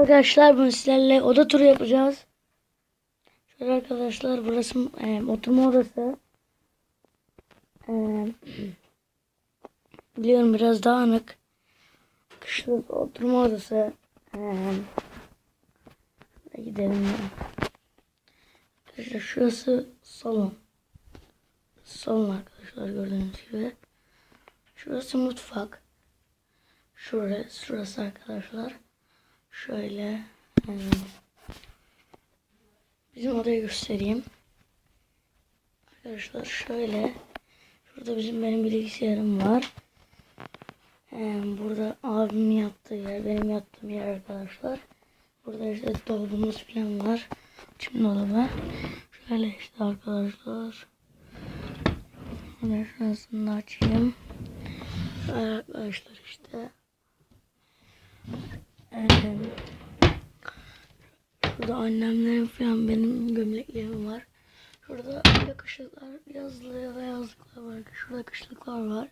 Arkadaşlar bugün sizlerle oda turu yapacağız. Şöyle arkadaşlar burası e, oturma odası. E, biliyorum biraz dağınık. Kışlık oturma odası. E, gidelim. Arkadaşlar şurası salon. Salon arkadaşlar gördüğünüz gibi. Şurası mutfak. Şurası, şurası arkadaşlar. Şöyle e, bizim odayı göstereyim. Arkadaşlar şöyle şurada bizim benim bilgisayarım var. E, burada abimin yattığı yer, benim yattığım yer arkadaşlar. Burada işte dolabımız falan var. Şimdi dolabı. Şöyle işte arkadaşlar. Şöyle şurasını açayım. Arkadaşlar işte. Şurada annemlerin falan benim gömleklerim var. Şurada böyle kışlıklar, ya da yazlıklar var. Şurada kışlıklar var.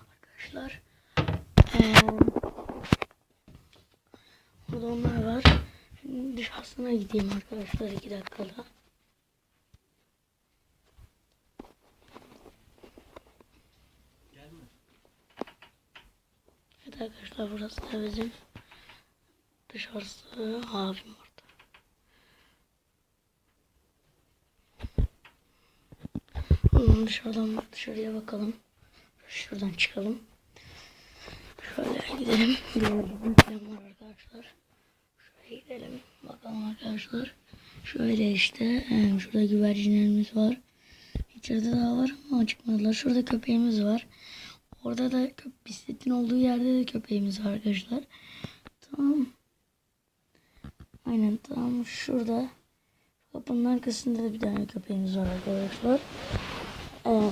Arkadaşlar. Burada onlar var. Şimdi dışarısına gideyim arkadaşlar iki dakikada. Evet arkadaşlar burası da bizim dışarısı abim orada. Dışarıdan dışarıya bakalım. Şuradan çıkalım. Şöyle gidelim. Bizim plan var arkadaşlar. Şöyle gidelim. Bakalım arkadaşlar. Şöyle işte. em, Şurada güvercinlerimiz var. İçeride daha var ama çıkmadılar. Şurada köpeğimiz var. Orada da bisikletin olduğu yerde de köpeğimiz var arkadaşlar. Tamam. Aynen tamam şurada. Kapının arkasında da bir tane köpeğimiz var arkadaşlar. Ee,